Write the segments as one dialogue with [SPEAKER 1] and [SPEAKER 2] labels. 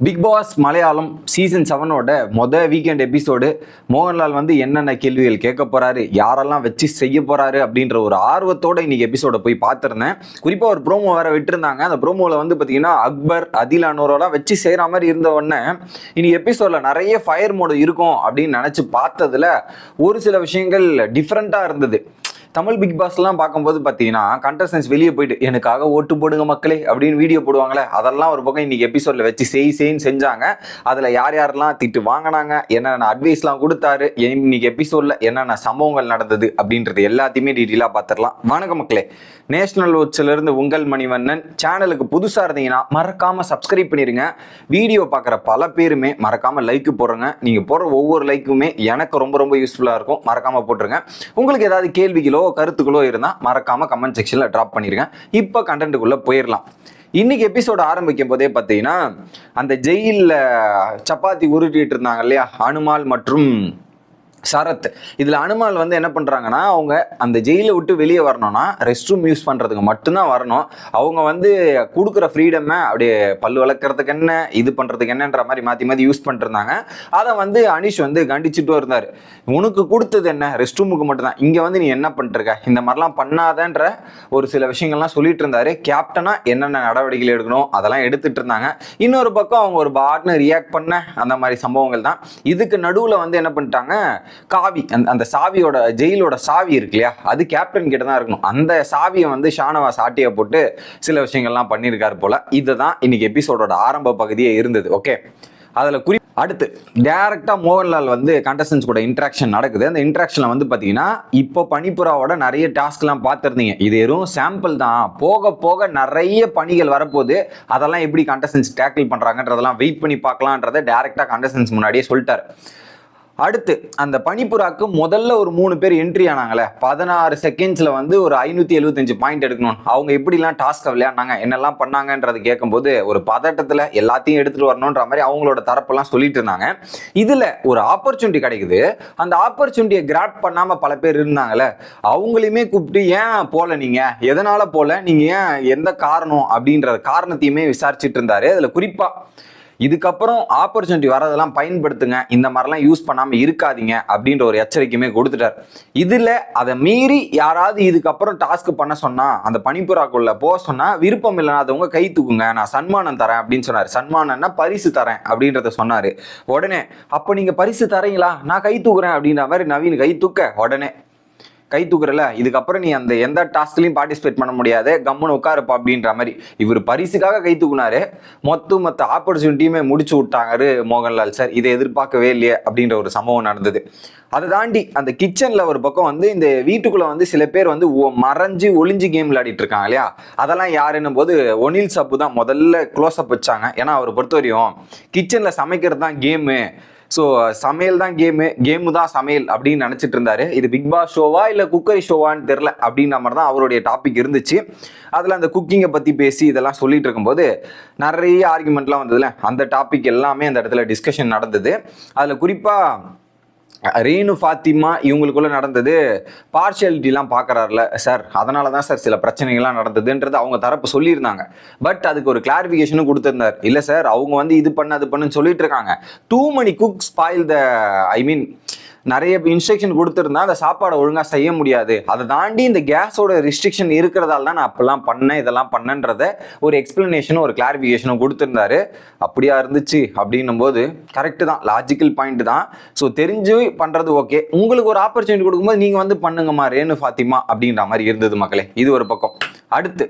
[SPEAKER 1] Big Boss Malayalam season செவனோட மொத weekend episode Mohanlal வந்து என்னென்ன கேள்விகள் கேட்க போகிறாரு யாரெல்லாம் வச்சு செய்ய போகிறாரு அப்படின்ற ஒரு ஆர்வத்தோட இன்னைக்கு எபிசோடை போய் பார்த்துருந்தேன். குறிப்பாக ஒரு ப்ரோமோ வேறு விட்டுருந்தாங்க. அந்த ப்ரோமோவில் வந்து பார்த்தீங்கன்னா அக்பர் அதில் அனோரெல்லாம் வச்சு செய்கிற மாதிரி இருந்த உடனே இன்னைக்கு எபிசோட்ல நிறைய ஃபயர் மோடு இருக்கும் அப்படின்னு நினச்சி பார்த்ததுல ஒரு சில விஷயங்கள் டிஃப்ரெண்ட்டாக இருந்தது. தமிழ் பிக் பாஸ்லாம் பார்க்கும்போது பார்த்தீங்கன்னா கண்டஸ்டன்ஸ் வெளியே போயிட்டு எனக்காக ஓட்டு போடுங்க மக்களே அப்படின்னு வீடியோ போடுவாங்களே அதெல்லாம் ஒரு பக்கம் இன்னைக்கு எபிசோட்ல வச்சு செய் செய்ன்னு செஞ்சாங்க. அதில் யார் யாரெல்லாம் திட்டு வாங்கினாங்க என்னென்ன அட்வைஸ்லாம் கொடுத்தாரு இன்னைக்கு எபிசோட்ல என்னென்ன சம்பவங்கள் நடந்தது அப்படின்றது எல்லாத்தையுமே டீட்டெயிலாக பார்த்துடலாம். வணக்கம் மக்களே. நேஷனல் இருந்து உங்கள் மணிவண்ணன். சேனலுக்கு புதுசாக இருந்தீங்கன்னா மறக்காமல் சப்ஸ்கிரைப் பண்ணிருங்க. வீடியோ பார்க்குற பல பேருமே மறக்காமல் லைக் போடுறங்க. நீங்கள் போடுற ஒவ்வொரு லைக்குமே எனக்கு ரொம்ப ரொம்ப யூஸ்ஃபுல்லாக இருக்கும். மறக்காமல் போட்டுருங்க. உங்களுக்கு ஏதாவது கேள்விகளோ கருத்துக்களோ இருந்தால் மறக்காம கமெண்ட் செக்ஷனில் ட்ராப் பண்ணியிருக்கேன் இப்போ கண்டென்ட்டுக்குள்ளே போயிடலாம் இன்னைக்கு எபிசோடு ஆரம்பிக்கும் போதே பார்த்தீங்கன்னா அந்த ஜெயிலில் சப்பாத்தி உருட்டிட்டு இருந்தாங்க இல்லையா? அனுமால் மற்றும் சரத். இதில் அனுமால் வந்து என்ன பண்ணுறாங்கன்னா அவங்க அந்த ஜெயிலை விட்டு வெளியே வரணும்னா ரெஸ்ட் ரூம் யூஸ் பண்ணுறதுக்கு மட்டும்தான் வரணும். அவங்க வந்து கொடுக்குற ஃப்ரீடமை அப்படியே பல்லு வளர்க்குறதுக்கு என்ன இது பண்ணுறதுக்கு என்னன்ற மாதிரி மாற்றி மாற்றி யூஸ் பண்ணிருந்தாங்க. அதை வந்து அனிஷ் வந்து கண்டிச்சுட்டும் இருந்தார். உனக்கு கொடுத்தது என்ன? ரெஸ்ட் ரூமுக்கு மட்டும்தான். இங்கே வந்து நீ என்ன பண்ணிருக்க இந்த மாதிரிலாம் பண்ணாதன்ற ஒரு சில விஷயங்கள்லாம் சொல்லிட்டு இருந்தாரு. கேப்டனாக என்னென்ன நடவடிக்கைகள் எடுக்கணும் அதெல்லாம் எடுத்துட்டு இருந்தாங்க. இன்னொரு பக்கம் அவங்க ஒரு பாட்னு ரியாக்ட் பண்ண அந்த மாதிரி சம்பவங்கள் தான். இதுக்கு நடுவில் வந்து என்ன பண்ணிட்டாங்க காவி அந்த அந்த சாவியோட ஜெயிலோட சாவி இருக்கு இல்லையா அது கேப்டன் கிட்ட தான் இருக்கணும். அந்த சாவியை வந்து ஷானவாஸ் ஆட்டியை போட்டு சில விஷயங்கள்லாம் பண்ணியிருக்காரு போல. இதுதான் இன்னைக்கு எபிசோடோட ஆரம்ப பகுதியே இருந்தது ஓகே அதில் குறி அடுத்து டேரெக்டாக மோகன்லால் வந்து கண்டஸ்டன்ஸ் கூட இன்ட்ராக்ஷன் நடக்குது. அந்த இன்ட்ராக்ஷனில் வந்து பார்த்தீங்கன்னா இப்போ பனிப்புறாவோட நிறைய டாஸ்க்லாம் பார்த்துருந்தீங்க. இது வெறும் சாம்பிள் தான். போக போக நிறைய பணிகள் வரப்போகுது. அதெல்லாம் எப்படி கண்டஸ்டன்ஸ் டேக்கிள் பண்ணுறாங்கன்றதெல்லாம் வெயிட் பண்ணி பார்க்கலான்றதை டேரெக்டாக கண்டஸ்டன்ஸ் முன்னாடியே சொல்லிட்டார். அடுத்து அந்த பனிப்புறாக்கு முதல்ல ஒரு மூணு பேர் என்ட்ரி ஆனாங்களே. பதினாறு செகண்ட்ஸில் வந்து ஒரு ஐநூற்றி எழுபத்தஞ்சு பாயிண்ட் எடுக்கணும் அவங்க எப்படிலாம் டாஸ்க்கை விளையாடினாங்க என்னெல்லாம் பண்ணாங்கன்றது கேட்கும்போது ஒரு பதட்டத்தில் எல்லாத்தையும் எடுத்துகிட்டு வரணுன்ற மாதிரி அவங்களோட தரப்பெல்லாம் சொல்லிட்டு இருந்தாங்க. இதில் ஒரு ஆப்பர்ச்சுனிட்டி கிடைக்குது. அந்த ஆப்பர்ச்சுனிட்டியை கிராப் பண்ணாமல் பல பேர் இருந்தாங்கல்ல அவங்களையுமே கூப்பிட்டு ஏன் போகல நீங்கள் எதனால் போகல நீங்கள் ஏன் எந்த காரணம்? அப்படின்ற காரணத்தையுமே விசாரிச்சுட்டு இருந்தாரு. அதில் குறிப்பாக இதுக்கப்புறம் ஆப்பர்ச்சுனிட்டி வரதெல்லாம் பயன்படுத்துங்க. இந்த மாதிரிலாம் யூஸ் பண்ணாமல் இருக்காதீங்க அப்படின்ற ஒரு எச்சரிக்கையுமே கொடுத்துட்டார். இதில் அதை மீறி யாராவது இதுக்கப்புறம் டாஸ்க் பண்ண சொன்னால் அந்த பனிப்புறாக்குள்ள போக சொன்னால் விருப்பம் இல்லாதவங்க கை தூக்குங்க. நான் சன்மானம் தரேன் அப்படின்னு சொன்னார். சன்மானம்னா பரிசு தரேன் அப்படின்றத சொன்னார். உடனே அப்போ நீங்கள் பரிசு தரீங்களா? நான் கை தூக்குறேன் அப்படின்ற மாதிரி நவீன் கை தூக்க உடனே கை தூக்குறல இதுக்கப்புறம் நீ அந்த எந்த டாஸ்க்லையும் பார்ட்டிசிபேட் பண்ண முடியாது கம்முன்னு உட்காருப்பா அப்படின்ற மாதிரி. இவர் பரிசுக்காக கை தூக்குனாரு. மொத்த மொத்த ஆப்பர்ச்சுனிட்டியுமே முடிச்சு விட்டாரு மோகன்லால் சார். இதை எதிர்பார்க்கவே இல்லையே அப்படின்ற ஒரு சம்பவம் நடந்தது. அதை தாண்டி அந்த கிச்சனில் ஒரு பக்கம் வந்து இந்த வீட்டுக்குள்ளே வந்து சில பேர் வந்து மறைஞ்சு ஒளிஞ்சு கேம் விளையாடிட்டு இருக்காங்க இல்லையா? அதெல்லாம் யாருன்னும் போது ஒனில் சப்பு தான் முதல்ல க்ளோஸ் அப் வச்சாங்க. ஏன்னா அவர் பொறுத்த வரையும் கிச்சனில் சமைக்கிறது தான் கேமு ஸோ சமையல் தான் கேமு கேமு தான் சமையல் அப்படின்னு நினச்சிட்டு இருந்தாரு. இது பிக் பாஸ் ஷோவா இல்லை குக்கரி ஷோவான்னு தெரில அப்படின்ற மாதிரி தான் அவருடைய டாபிக் இருந்துச்சு. அதில் அந்த குக்கிங்கை பற்றி பேசி இதெல்லாம் சொல்லிட்டு இருக்கும்போது நிறைய ஆர்குமெண்ட்லாம் வந்ததுல. அந்த டாபிக் எல்லாமே அந்த இடத்துல டிஸ்கஷன் நடந்தது. அதில் குறிப்பாக ரீனு ஃபாத்திமா இவங்களுக்குள்ள நடந்தது பார்ஷியாலிட்டிலாம் பார்க்குறாருல சார் அதனால தான் சார் சில பிரச்சனைகள்லாம் நடந்ததுன்றது அவங்க தரப்பு சொல்லியிருந்தாங்க. பட் அதுக்கு ஒரு கிளாரிஃபிகேஷனும் கொடுத்துருந்தார். இல்லை சார் அவங்க வந்து இது பண்ண அது பண்ணுன்னு சொல்லிட்டு இருக்காங்க. Too many cook spoil the I mean நிறைய இன்ஸ்ட்ரக்ஷன் கொடுத்துருந்தா அந்த சாப்பாடை ஒழுங்காக செய்ய முடியாது. அதை தாண்டி இந்த கேஸோட ரிஸ்ட்ரிக்ஷன் இருக்கிறதால தான் நான் அப்பெல்லாம் பண்ணேன் இதெல்லாம் பண்ணேன்றத ஒரு எக்ஸ்பிளனேஷனும் ஒரு கிளாரிஃபிகேஷனும் கொடுத்துருந்தாரு. அப்படியா இருந்துச்சு அப்படின்னும் போது கரெக்டு தான் லாஜிக்கல் பாயிண்ட் தான். ஸோ தெரிஞ்சு பண்ணுறது ஓகே உங்களுக்கு ஒரு ஆப்பர்ச்சுனிட்டி கொடுக்கும்போது நீங்கள் வந்து பண்ணுங்கம்மா ரேணு ஃபாத்திமா அப்படின்ற மாதிரி இருந்தது மக்களே. இது ஒரு பக்கம். அடுத்து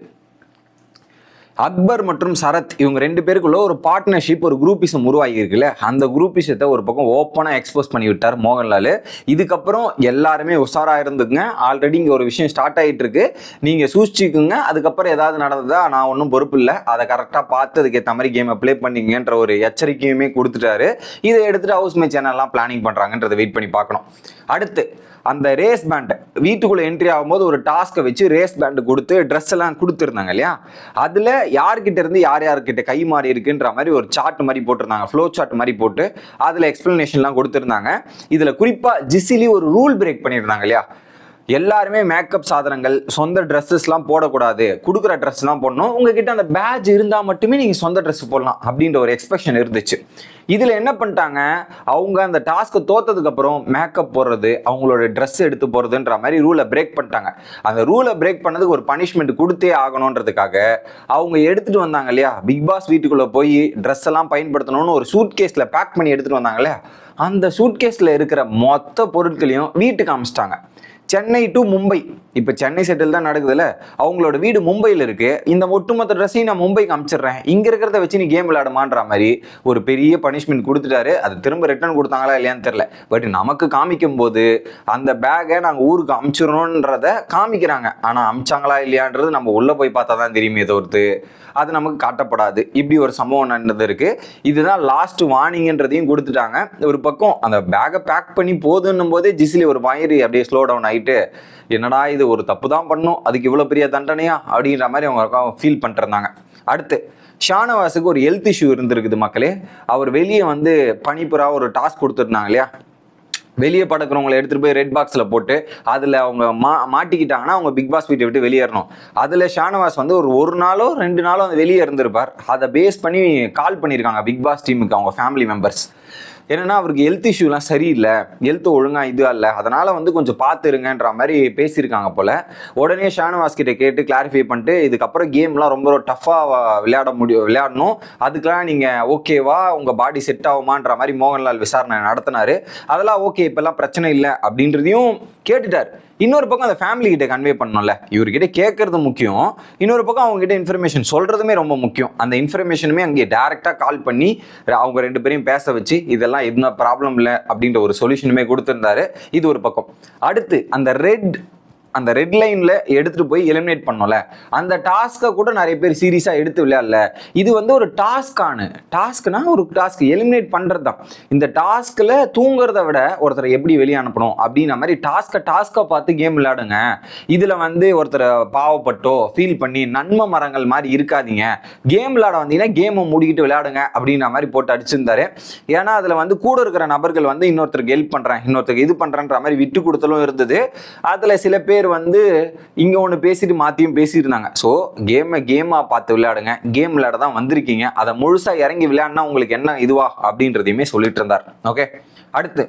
[SPEAKER 1] அக்பர் மற்றும் சரத் இவங்க ரெண்டு பேருக்குள்ள ஒரு பார்ட்னர்ஷிப் ஒரு குரூப்பிசம் உருவாகி இருக்குல்ல அந்த குரூப்பிசத்தை ஒரு பக்கம் ஓப்பனாக எக்ஸ்போஸ் பண்ணி விட்டார் மோகன்லால். இதுக்கப்புறம் எல்லாருமே உஷாராக இருந்துக்குங்க. ஆல்ரெடி இங்கே ஒரு விஷயம் ஸ்டார்ட் ஆகிட்டு இருக்கு நீங்கள் சூழ்ச்சிக்குங்க அதுக்கப்புறம் ஏதாவது நடந்ததா? நான் ஒன்றும் பொறுப்பு இல்லை. அதை கரெக்டாக பார்த்து அதுக்கேற்ற மாதிரி கேமை ப்ளே பண்ணிங்கன்ற ஒரு எச்சரிக்கையுமே கொடுத்துட்டாரு. இதை எடுத்துகிட்டு ஹவுஸ் மேட்ச் என்னெல்லாம் பிளானிங் பண்ணுறாங்கன்றதை வெயிட் பண்ணி பார்க்கணும். அடுத்து அந்த ரேஸ் பேண்ட் வீட்டுக்குள்ளே என்ட்ரி ஆகும்போது ஒரு டாஸ்க்கை வச்சு ரேஸ் பேண்டு கொடுத்து ட்ரெஸ் எல்லாம் கொடுத்துருந்தாங்க இல்லையா? அதில் யார்கிட்ட இருந்து யார் யார்கிட்ட கை மாறி இருக்குன்ற மாதிரி ஒரு சார்ட் மாதிரி போட்டிருந்தாங்க. ஃப்ளோ சார்ட் மாதிரி போட்டு அதில் எக்ஸ்பிளனேஷன்லாம் கொடுத்துருந்தாங்க. இதில் குறிப்பாக ஜிசிலி ஒரு ரூல் பிரேக் பண்ணியிருந்தாங்க இல்லையா? எல்லாருமே மேக்கப் சாதனங்கள் சொந்த ட்ரெஸ்ஸஸ்லாம் போடக்கூடாது. கொடுக்குற ட்ரெஸ் தான் போடணும். உங்ககிட்ட அந்த பேட்ச் இருந்தால் மட்டுமே நீங்கள் சொந்த ட்ரெஸ் போடலாம் அப்படின்ற ஒரு எக்ஸ்பெக்ஷன் இருந்துச்சு. இதில் என்ன பண்ணிட்டாங்க? அவங்க அந்த டாஸ்க்கை தோத்ததுக்கப்புறம் மேக்கப் போடுறது அவங்களோட ட்ரெஸ் எடுத்து போகிறதுன்ற மாதிரி ரூலை பிரேக் பண்ணிட்டாங்க. அந்த ரூலை பிரேக் பண்ணதுக்கு ஒரு பனிஷ்மெண்ட் கொடுத்தே ஆகணுன்றதுக்காக அவங்க எடுத்துகிட்டு வந்தாங்க இல்லையா? பிக் பாஸ் வீட்டுக்குள்ளே போய் ட்ரெஸ் எல்லாம் பயன்படுத்தணும்னு ஒரு சூட் கேஸில் பேக் பண்ணி எடுத்துகிட்டு வந்தாங்க இல்லையா? அந்த சூட் கேஸில் இருக்கிற மொத்த பொருட்களையும் வீட்டுக்கு அமிச்சிட்டாங்க. சென்னை டு மும்பை. இப்போ சென்னை செட்டில் தான் நடக்குதுல்ல அவங்களோட வீடு மும்பையில் இருக்கு. இந்த ஒட்டுமொத்த ட்ரெஸ்ஸையும் நான் மும்பைக்கு அமிச்சிடுறேன். இங்கே இருக்கிறத வச்சு நீ கேம் விளையாடுமான்ற மாதிரி ஒரு பெரிய பனிஷ்மெண்ட் கொடுத்துட்டாரு. அது திரும்ப ரிட்டர்ன் கொடுத்தாங்களா இல்லையான்னு தெரில பட் நமக்கு காமிக்கும் போது அந்த பேக்கை நாங்கள் ஊருக்கு அமிச்சிடணுன்றத காமிக்கிறாங்க. ஆனால் அமிச்சாங்களா இல்லையான்றது நம்ம உள்ளே போய் பார்த்தா தான் தெரியுமே தவிர்த்து. அது நமக்கு காட்டப்படாது. இப்படி ஒரு சம்பவம் நடந்தது இருக்கு. இதுதான் லாஸ்ட் வார்னிங்ன்றதையும் கொடுத்துட்டாங்க. ஒரு பக்கம் அந்த பேக்கை பேக் பண்ணி போதுன்னும் போதே ஜிசிலி ஒரு மாதிரி அப்படியே ஸ்லோ டவுன் ஆகிட்டு என்னடா இது ஒரு தப்பு தான் பண்ணும் அதுக்கு இவ்வளோ பெரிய தண்டனையா? அப்படின்ற மாதிரி அவங்க ஃபீல் பண்ணிருந்தாங்க அடுத்து ஷானவாஸுக்கு ஒரு ஹெல்த் இஷ்யூ இருந்திருக்குது மக்களே. அவர் வெளியே வந்து பனிப்புறா ஒரு டாஸ்க் கொடுத்துருந்தாங்க இல்லையா? வெளியே படக்கிறவங்களை எடுத்துகிட்டு போய் ரெட் பாக்ஸில் போட்டு அதில் அவங்க மா மாட்டிக்கிட்டாங்கன்னா அவங்க பிக் பாஸ் வீட்டை விட்டு வெளியேறணும். அதில் ஷானவாஸ் வந்து ஒரு ஒரு நாளோ ரெண்டு நாளோ வந்து வெளியே இருந்திருப்பார். அதை பேஸ் பண்ணி கால் பண்ணியிருக்காங்க பிக் பாஸ் டீமுக்கு அவங்க ஃபேமிலி மெம்பர்ஸ் என்னன்னா அவருக்கு ஹெல்த் இஷ்யூலாம் சரியில்லை. ஹெல்த் ஒழுங்காக இதுவாக இல்லை அதனால் வந்து கொஞ்சம் பார்த்துருங்கன்ற மாதிரி பேசியிருக்காங்க போல். உடனே ஷானவாஸ் கிட்ட கேட்டு கிளாரிஃபை பண்ணிட்டு இதுக்கப்புறம் கேம்லாம் ரொம்ப டஃப்பாக விளையாட முடியும் விளையாடணும். அதுக்கெலாம் நீங்கள் ஓகேவா உங்கள் பாடி செட் ஆகுமான்ற மாதிரி மோகன்லால் விசாரணை நடத்தினாரு. அதெல்லாம் ஓகே இப்போல்லாம் பிரச்சனை இல்லை அப்படின்றதையும் கேட்டுட்டார். இன்னொரு பக்கம் அந்த ஃபேமிலி கிட்ட கன்வே பண்ணணும்ல. இவர்கிட்ட கேட்கறது முக்கியம். இன்னொரு பக்கம் அவங்க கிட்ட இன்ஃபர்மேஷன் சொல்றதுமே ரொம்ப முக்கியம். அந்த இன்ஃபர்மேஷனுமே அங்கே டேரெக்டாக கால் பண்ணி அவங்க ரெண்டு பேரையும் பேச வச்சு இதெல்லாம் எதுனா ப்ராப்ளம் இல்லை அப்படின்ற ஒரு சொல்யூஷனுமே கொடுத்துருந்தாரு. இது ஒரு பக்கம். அடுத்து அந்த ரெட் அந்த ரெட் லைன்ல எடுத்துட்டு போய் எலிமினேட் பண்ணோம்ல. அந்த டாஸ்க்கை கூட நிறைய பேர் சீரியஸா எடுத்து விளையாடல. இது வந்து ஒரு டாஸ்கானு டாஸ்க்னா ஒரு டாஸ்க் எலிமினேட் பண்றது தான் இந்த டாஸ்க்ல தூங்குறத விட ஒருத்தரை எப்படி வெளியே அனுப்பணும் அப்படின்ற மாதிரி டாஸ்க்கை டாஸ்க்கை பார்த்து கேம் விளையாடுங்க. இதுல வந்து ஒருத்தரை பாவப்பட்டோ ஃபீல் பண்ணி நன்மை மரங்கள் மாதிரி இருக்காதீங்க. கேம் விளையாட வந்தீங்கன்னா கேமை மூடிக்கிட்டு விளையாடுங்க அப்படின்ற மாதிரி போட்டு அடிச்சிருந்தாரு. ஏன்னா அதுல வந்து கூட இருக்கிற நபர்கள் வந்து இன்னொருத்தருக்கு ஹெல்ப் பண்றேன் இன்னொருத்தருக்கு இது பண்றேன்ற மாதிரி விட்டு கொடுத்தலும் இருந்தது. அதுல சில பேர் வந்து இங்கே ஒன்று பேசிட்டு மாற்றியும் பேசியிருந்தாங்க. ஸோ கேமை கேமாக பார்த்து விளையாடுங்க. கேம் விளையாட தான் வந்திருக்கீங்க. அதை முழுசாக இறங்கி விளையாடினா உங்களுக்கு என்ன இதுவா அப்படின்றதையுமே சொல்லிட்டு இருந்தார். ஓகே அடுத்து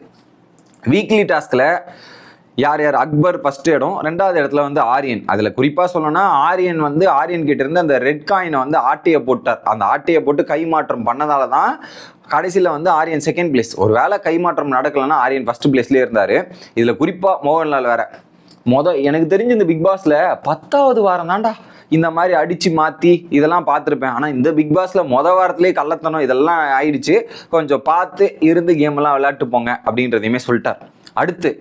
[SPEAKER 1] வீக்லி டாஸ்கில் யார் யார்? அக்பர் ஃபஸ்ட் இடம். ரெண்டாவது இடத்துல வந்து ஆரியன். அதில் குறிப்பாக சொல்லணும்னா ஆரியன் வந்து ஆரியன் கிட்ட இருந்து அந்த ரெட் காயினை வந்து ஆட்டையை போட்டார். அந்த ஆட்டையை போட்டு கைமாற்றம் பண்ணதால தான் கடைசியில் வந்து ஆரியன் செகண்ட் பிளேஸ் ஒரு வேளை கைமாற்றம் நடக்கலைன்னா ஆரியன் ஃபஸ்ட் பிளேஸ்லேயே இருந்தார். இதில் குறிப்பாக மோகன்லால் வேற. மொத எனக்கு தெரிஞ்சு இந்த பிக் பாஸ்ல பத்தாவது வாரம் தான்டா. இந்த மாதிரி அடிச்சு மாத்தி இதெல்லாம் பார்த்துருப்பேன். ஆனால் இந்த பிக் பாஸ்ல மொத வாரத்திலே கள்ளத்தனம் இதெல்லாம் ஆயிடுச்சு. கொஞ்சம் பார்த்து இருந்து கேம் எல்லாம் விளையாட்டு போங்க அப்படின்றதையுமே சொல்லிட்டார். அடுத்து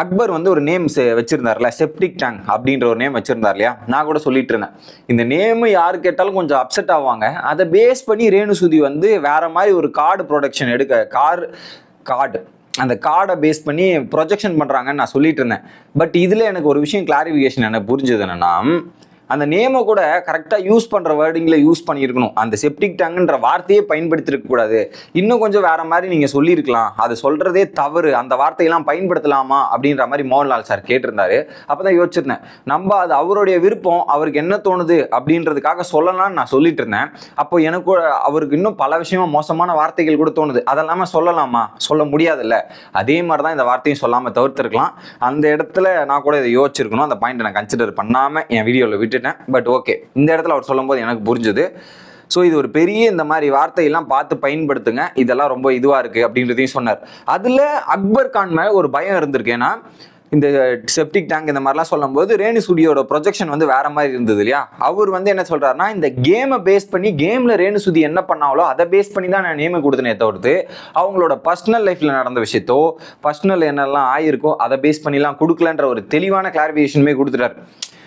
[SPEAKER 1] அக்பர் வந்து ஒரு நேம் வச்சிருந்தார்ல செப்டிக் டேங் அப்படின்ற ஒரு நேம் வச்சிருந்தார் இல்லையா? நான் கூட சொல்லிட்டு இருந்தேன். இந்த நேம் யாரு கேட்டாலும் கொஞ்சம் அப்செட் ஆவாங்க. அதை பேஸ் பண்ணி ரேணுசுதி வந்து வேற மாதிரி ஒரு கார்டு ப்ரொடக்ஷன் எடுக்க கார் கார்டு அந்த கார்டை பேஸ் பண்ணி ப்ரொஜெக்ஷன் பண்ணுறாங்கன்னு நான் சொல்லிட்டு இருந்தேன். பட் இதில் எனக்கு ஒரு விஷயம் கிளாரிஃபிகேஷன் எனக்கு புரிஞ்சது என்னென்னா அந்த நேமை கூட கரெக்டாக யூஸ் பண்ணுற வேர்டிங்கில் யூஸ் பண்ணியிருக்கணும். அந்த செப்டிக் டேங்குன்ற வார்த்தையே பயன்படுத்திருக்கக்கூடாது இன்னும் கொஞ்சம் வேற மாதிரி நீங்கள் சொல்லியிருக்கலாம். அது சொல்கிறதே தவறு. அந்த வார்த்தையெல்லாம் பயன்படுத்தலாமா? அப்படின்ற மாதிரி மோகன்லால் சார் கேட்டிருந்தாரு. அப்போ தான் யோசிச்சிருந்தேன். நம்ம அது அவருடைய விருப்பம். அவருக்கு என்ன தோணுது? அப்படின்றதுக்காக சொல்லலாம்னு நான் சொல்லிட்டு இருந்தேன் அப்போ எனக்கு கூட அவருக்கு இன்னும் பல விஷயமா மோசமான வார்த்தைகள் கூட தோணுது. அதெல்லாமே சொல்லலாமா? சொல்ல முடியாதுல்ல. அதே மாதிரி தான் இந்த வார்த்தையும் சொல்லாமல் தவிர்த்துருக்கலாம். அந்த இடத்துல நான் கூட இதை யோசிச்சிருக்கணும். அந்த பாயிண்ட் நான் கன்சிடர் பண்ணாமல் என் வீடியோவில் சொல்லிட்டேன் பட் ஓகே இந்த இடத்துல அவர் சொல்லும்போது எனக்கு புரிஞ்சுது. ஸோ இது ஒரு பெரிய இந்த மாதிரி வார்த்தையெல்லாம் பார்த்து பயன்படுத்துங்க. இதெல்லாம் ரொம்ப இதுவாக இருக்குது அப்படின்றதையும் சொன்னார். அதில் அக்பர் கான் மேலே ஒரு பயம் இருந்திருக்கு. ஏன்னா இந்த செப்டிக் டேங்க் இந்த மாதிரிலாம் சொல்லும்போது ரேணு சுடியோட ப்ரொஜெக்ஷன் வந்து வேற மாதிரி இருந்தது இல்லையா? அவர் வந்து என்ன சொல்றாருன்னா இந்த கேமை பேஸ் பண்ணி கேம்ல ரேணு சுதி என்ன பண்ணாங்களோ அதை பேஸ் பண்ணி தான் நான் நேம கொடுத்தனே தவிர்த்து அவங்களோட பர்சனல் லைஃப்ல நடந்த விஷயத்தோ பர்சனல் என்னெல்லாம் ஆயிருக்கோ அதை பேஸ் பண்ணிலாம் கொடுக்கலன்ற ஒரு தெளிவான கிளாரிஃபிகேஷனுமே கொடுத்துட்டாரு.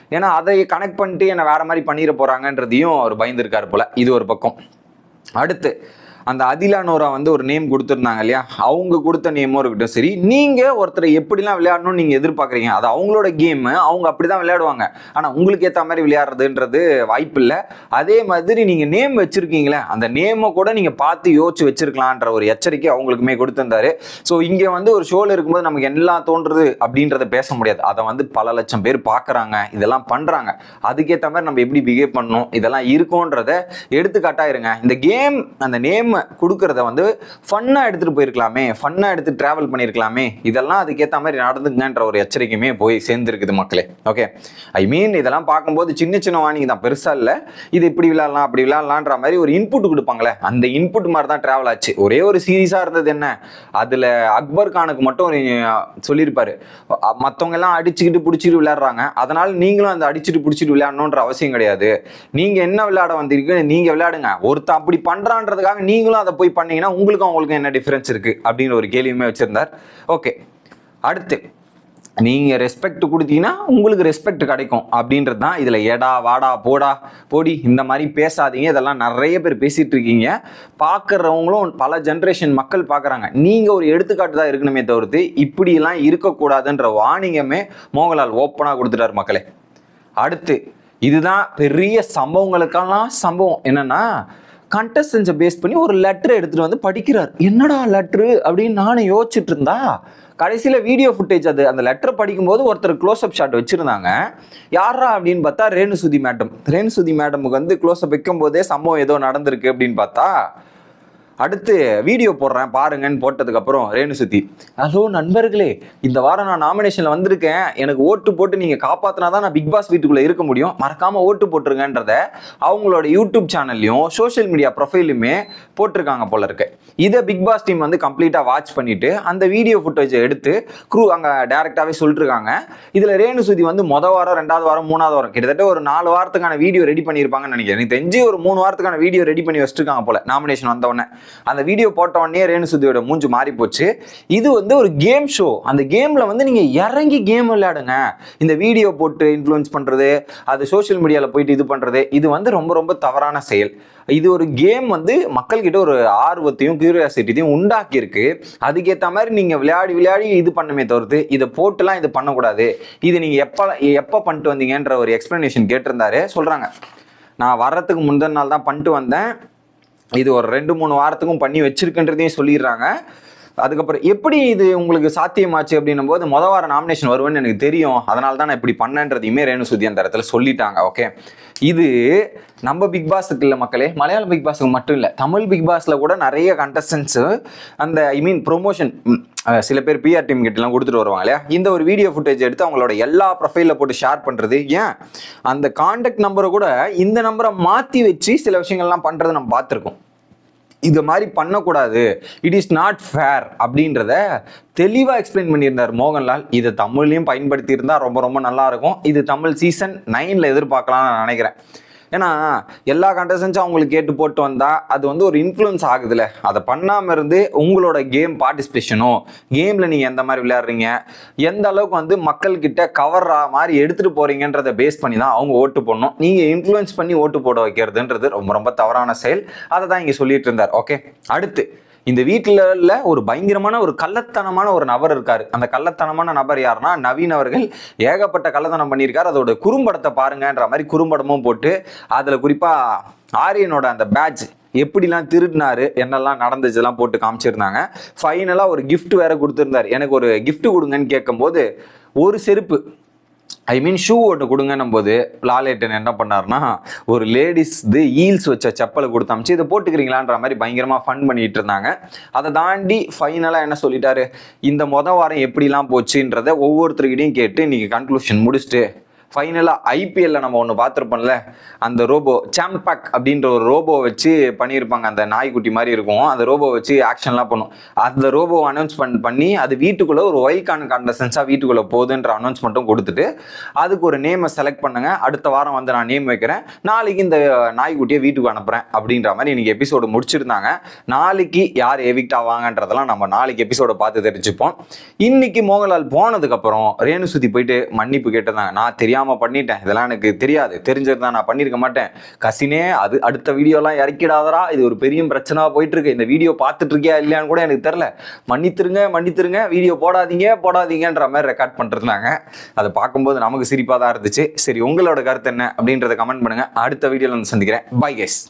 [SPEAKER 1] ஏன்னா அதை கனெக்ட் பண்ணிட்டு என்னை வேற மாதிரி பண்ணிட போறாங்கன்றதையும் அவர் பயந்துருக்காரு போல. இது ஒரு பக்கம். அடுத்து அந்த அதிலா நோரா வந்து ஒரு நேம் கொடுத்துருந்தாங்க இல்லையா? அவங்க கொடுத்த நேமும் இருக்கட்டும். சரி நீங்கள் ஒருத்தரை எப்படிலாம் விளையாடணும்னு நீங்கள் எதிர்பார்க்குறீங்க? அது அவங்களோட கேமு அவங்க அப்படி தான் விளையாடுவாங்க. ஆனால் உங்களுக்கு ஏற்ற மாதிரி விளையாடுறதுன்றது வாய்ப்பு இல்லை. அதே மாதிரி நீங்கள் நேம் வச்சுருக்கீங்களே அந்த நேமை கூட நீங்கள் பார்த்து யோசிச்சு வச்சிருக்கலான்ற ஒரு எச்சரிக்கை அவங்களுக்குமே கொடுத்துருந்தாரு. ஸோ இங்கே வந்து ஒரு ஷோவில் இருக்கும்போது நமக்கு எல்லாம் தோன்றுது அப்படின்றத பேச முடியாது. அதை வந்து பல லட்சம் பேர் பார்க்குறாங்க இதெல்லாம் பண்ணுறாங்க அதுக்கேற்ற மாதிரி நம்ம எப்படி பிஹேவ் பண்ணணும் இதெல்லாம் இருக்கும்ன்றத எடுத்துக்காட்டாக இருங்க. இந்த கேம் அந்த நேம் கொடுக்கறத வந்து ஃபன்னா எடுத்துட்டு போயிருக்கலாமே ஃபன்னா எடுத்து ட்ராவல் பண்ணியிருக்கலாமே இதெல்லாம் அதுக்கேற்ற மாதிரி நடந்துங்கன்ற ஒரு எச்சரிக்கையுமே போய் சேர்ந்துருக்குது மக்களே. ஓகே ஐ மீன் இதெல்லாம் பார்க்கும்போது சின்ன சின்ன வாணிங்க தான். பெருசா இல்லை. இது இப்படி விளையாடலாம் அப்படி விளாட்லான்ற மாதிரி ஒரு இன்புட் கொடுப்பாங்களே. அந்த இன்புட் மாதிரி தான் ட்ராவல் ஆச்சு. ஒரே ஒரு சீரியஸா இருந்தது என்ன? அதுல அக்பர் கானுக்கு மட்டும் ஒரு சொல்லியிருப்பாரு. அ- மத்தவங்க எல்லாம் அடிச்சுக்கிட்டு பிடிச்சிட்டு விளையாடுறாங்க. அதனால நீங்களும் அந்த அடிச்சுட்டு பிடிச்சிட்டு விளையாடணுன்ற அவசியம் கிடையாது. நீங்க என்ன விளையாட வந்திருக்கீங்க நீங்க விளையாடுங்க. ஒருத்தன் அப்படி பண்றான்றதுக்காக நீங்களும் அதை போய் பண்ணீங்கன்னா உங்களுக்கும் அவங்களுக்கும் என்ன டிஃப்ரென்ஸ் இருக்குது அப்படின்ற ஒரு கேள்வியுமே வச்சிருந்தார். ஓகே அடுத்து நீங்கள் ரெஸ்பெக்ட் கொடுத்தீங்கன்னா உங்களுக்கு ரெஸ்பெக்ட் கிடைக்கும். அப்படின்றது தான் இதில் எடா வாடா போடா போடி இந்த மாதிரி பேசாதீங்க. இதெல்லாம் நிறைய பேர் பேசிகிட்டு இருக்கீங்க. பார்க்குறவங்களும் பல ஜென்ரேஷன் மக்கள் பார்க்குறாங்க. நீங்கள் ஒரு எடுத்துக்காட்டு தான் இருக்கணுமே தவிர்த்து இப்படிலாம் இருக்கக்கூடாதுன்ற வாணிங்கமே மோகன்லால் ஓப்பனாக கொடுத்துட்டார் மக்களே. அடுத்து இதுதான் பெரிய சம்பவங்களுக்கெல்லாம் சம்பவம். என்னன்னா கண்டஸ்டன்ஸை பேஸ் பண்ணி ஒரு லெட்டர் எடுத்துகிட்டு வந்து படிக்கிறார். என்னடா லெட்ரு அப்படின்னு நானும் யோசிச்சுட்டு இருந்தா கடைசியில் வீடியோ ஃபுட்டேஜ் அது அந்த லெட்டர் படிக்கும்போது ஒருத்தர் க்ளோஸ்அப் ஷாட் வச்சுருந்தாங்க. யாரா அப்படின்னு பார்த்தா ரேணுசுதி மேடம் ரேணுசுதி மேடமுக்கு வந்து க்ளோஸ்அப் வைக்கும் போதே சம்பவம் ஏதோ நடந்திருக்கு அப்படின்னு பார்த்தா அடுத்து வீடியோ போடுறேன் பாருங்கன்னு போட்டதுக்கப்புறம் ரேணுசுத்தி. ஹலோ நண்பர்களே இந்த வாரம் நான் நாமினேஷனில் வந்திருக்கேன். எனக்கு ஓட்டு போட்டு நீங்கள் காப்பாற்றினா தான் நான் பிக் பாஸ் வீட்டுக்குள்ளே இருக்க முடியும். மறக்காமல் ஓட்டு போட்டுருங்கன்றத அவங்களோட யூடியூப் சேனல்லையும் சோஷியல் மீடியா ப்ரொஃபைலுமே போட்டிருக்காங்க போல இருக்கு. இதை பிக் பாஸ் டீம் வந்து கம்ப்ளீட்டாக வாட்ச் பண்ணிட்டு அந்த வீடியோ ஃபுட்டேஜை எடுத்து க்ரூ அங்கே டேரெக்டாகவே சொல்லிட்டுருக்காங்க. இதில் ரேணுசுதி வந்து மொத வாரம் ரெண்டாவது வாரம் மூணாவது வாரம் கிட்டத்தட்ட ஒரு நாலு வாரத்துக்கான வீடியோ ரெடி பண்ணியிருப்பாங்கன்னு நினைக்கிறேன். எனக்கு தெரிஞ்சு ஒரு மூணு வாரத்துக்கான வீடியோ ரெடி பண்ணி வச்சிருக்காங்க போல நாமினேஷன் வந்தவொடனே அந்த வீடியோ போட்ட உடனே ரேணுசுதியோட மூஞ்சு மாறி போச்சு இது வந்து ஒரு கேம் ஷோ அந்த கேம்ல வந்து நீங்க இறங்கி கேம் விளையாடுங்க. இந்த வீடியோ போட்டு இன்ஃப்ளூயன்ஸ் பண்றது அது சோஷியல் மீடியாவில் போயிட்டு இது பண்றது இது வந்து ரொம்ப ரொம்ப தவறான செயல். இது ஒரு கேம் வந்து மக்கள்கிட்ட ஒரு ஆர்வத்தையும் கியூரியாசிட்டியும் உண்டாக்கியிருக்கு. அதுக்கேற்ற மாதிரி நீங்கள் விளையாடி விளையாடி இது பண்ணுமே தவிர்த்து இதை போட்டுலாம் இது பண்ணக்கூடாது. இது நீங்கள் எப்போ எப்போ பண்ணிட்டு வந்தீங்கன்ற ஒரு எக்ஸ்பிளனேஷன் கேட்டிருந்தாரு. சொல்கிறாங்க நான் வர்றதுக்கு முந்தின நாள் தான் பண்ணிட்டு வந்தேன். இது ஒரு ரெண்டு மூணு வாரத்துக்கும் பண்ணி வச்சிருக்குன்றதையும் சொல்லிடுறாங்க. அதுக்கப்புறம் எப்படி இது உங்களுக்கு சாத்தியமாச்சு அப்படின்னும் போது மொதல் வாரம் நாமினேஷன் வருவேன்னு எனக்கு தெரியும். அதனால தான் நான் இப்படி பண்ணேன்றதையுமே ரேணுசுதி அந்த இடத்துல சொல்லிட்டாங்க ஓகே இது நம்ம பிக் பாஸுக்கு இல்லை மக்களே மலையாள பிக் பாஸுக்கு மட்டும் இல்லை தமிழ் பிக் பாஸில் கூட நிறைய கண்டஸ்டன்ஸு அந்த ஐ மீன் ப்ரொமோஷன் சில பேர் பிஆர் டீம் கிட்டலாம் கொடுத்துட்டு வருவாங்க இல்லையா? இந்த ஒரு வீடியோ ஃபுட்டேஜ் எடுத்து அவங்களோட எல்லா ப்ரொஃபைலில் போட்டு ஷேர் பண்ணுறது ஏன்? அந்த காண்டாக்ட் நம்பரை கூட இந்த நம்பரை மாற்றி வச்சு சில விஷயங்கள்லாம் பண்ணுறதை நம்ம பார்த்துருக்கோம். இது மாதிரி பண்ணக்கூடாது. இட் இஸ் நாட் ஃபேர் அப்படின்றத தெளிவாக எக்ஸ்பிளைன் பண்ணியிருந்தார் மோகன்லால். இதை தமிழ்லையும் பயன்படுத்தியிருந்தால் ரொம்ப ரொம்ப நல்லா இருக்கும் இது தமிழ் சீசன் நைனில் எதிர்பார்க்கலாம்னு நான் நினைக்கிறேன். ஏன்னா எல்லா கண்டஸ்டன்ஸும் அவங்களுக்கு கேட்டு போட்டு வந்தால் அது வந்து ஒரு இன்ஃப்ளூயன்ஸ் ஆகுதுல்ல அதை பண்ணாமல் இருந்து உங்களோட கேம் பார்ட்டிசிபேஷனும் கேமில் நீங்கள் எந்த மாதிரி விளையாடுறீங்க எந்த அளவுக்கு வந்து மக்கள்கிட்ட கவர் மாதிரி எடுத்துகிட்டு போகிறீங்கன்றதை பேஸ் பண்ணி தான் அவங்க ஓட்டு போடணும். நீங்கள் இன்ஃப்ளூயன்ஸ் பண்ணி ஓட்டு போட வைக்கிறதுன்றது ரொம்ப ரொம்ப தவறான செயல். அதை தான் இங்கே சொல்லிட்டு இருந்தார். ஓகே அடுத்து இந்த வீட்டில் ஒரு பயங்கரமான ஒரு கள்ளத்தனமான ஒரு நபர் இருக்கார். அந்த கள்ளத்தனமான நபர் யாருன்னா நவீன் அவர்கள். ஏகப்பட்ட கள்ளத்தனம் பண்ணியிருக்கார். அதோட குறும்படத்தை பாருங்கன்ற மாதிரி குறும்படமும் போட்டு அதில் குறிப்பாக ஆரியனோட அந்த பேட்ச் எப்படிலாம் திருடினாரு என்னெல்லாம் நடந்துச்சுலாம் போட்டு காமிச்சிருந்தாங்க. ஃபைனலாக ஒரு கிஃப்ட் வேற கொடுத்துருந்தாரு. எனக்கு ஒரு கிஃப்ட் கொடுங்கன்னு கேட்கும்போது ஒரு செருப்பு. ஐ மீன் ஷூ ஒன்று கொடுங்கன்னும் போது லாலேட்டன் என்ன பண்ணாருன்னா ஒரு லேடிஸ் இது ஈல்ஸ் வச்ச செப்பலை கொடுத்து அமிச்சு இதை போட்டுக்கிறீங்களான்ற மாதிரி பயங்கரமாக ஃபன் பண்ணிட்டு இருந்தாங்க. அதை தாண்டி ஃபைனலாக என்ன சொல்லிட்டாரு? இந்த மொதல் வாரம் எப்படிலாம் போச்சுன்றதை ஒவ்வொருத்தருக்கிட்டையும் கேட்டு இன்றைக்கி கன்க்ளூஷன் முடிச்சுட்டு ஃபைனலாக ஐபிஎல்ல நம்ம ஒன்று பார்த்துருப்போம்ல அந்த ரோபோ சாம்பேக் அப்படின்ற ஒரு ரோபோ வச்சு பண்ணியிருப்பாங்க. அந்த நாய்க்குட்டி மாதிரி இருக்கும். அந்த ரோபோ வச்சு ஆக்ஷன்லாம் பண்ணும். அந்த ரோபோ அனௌன்ஸ்மெண்ட் பண்ணி அது வீட்டுக்குள்ளே ஒரு ஒய்ல்கான் கண்டசன்ஸாக வீட்டுக்குள்ளே போகுதுன்ற அனௌன்ஸ்மெண்ட்டும் கொடுத்துட்டு அதுக்கு ஒரு நேமை செலக்ட் பண்ணுங்க. அடுத்த வாரம் வந்து நான் நேம் வைக்கிறேன். நாளைக்கு இந்த நாய்க்குட்டியை வீட்டுக்கு அனுப்புகிறேன் அப்படின்ற மாதிரி இன்னைக்கு எபிசோடு முடிச்சிருந்தாங்க. நாளைக்கு யார் எவிக்ட் ஆவாங்கன்றதெல்லாம் நம்ம நாளைக்கு எபிசோடை பார்த்து தெரிஞ்சுப்போம். இன்னைக்கு மோகன்லால் போனதுக்கப்புறம் ரேணுசுதி போயிட்டு மன்னிப்பு கேட்டிருந்தாங்க. நான் தெரியாமல் தெரியாமல் பண்ணிட்டேன். இதெல்லாம் எனக்கு தெரியாது. தெரிஞ்சிருந்தா நான் பண்ணியிருக்க மாட்டேன். கசினே அது அடுத்த வீடியோலாம் இறக்கிடாதரா இது ஒரு பெரிய பிரச்சனையாக போயிட்டுருக்கு. இந்த வீடியோ பார்த்துட்டு இருக்கியா இல்லையான்னு கூட எனக்கு தெரில மன்னித்துருங்க மன்னித்துருங்க. வீடியோ போடாதீங்க போடாதீங்கன்ற மாதிரி ரெக்கார்ட் பண்ணுறதுனாங்க அதை பார்க்கும்போது நமக்கு சிரிப்பாக தான் இருந்துச்சு. சரி உங்களோட கருத்து என்ன அப்படின்றத கமெண்ட் பண்ணுங்கள் அடுத்த வீடியோவில் வந்து சந்திக்கிறேன். By case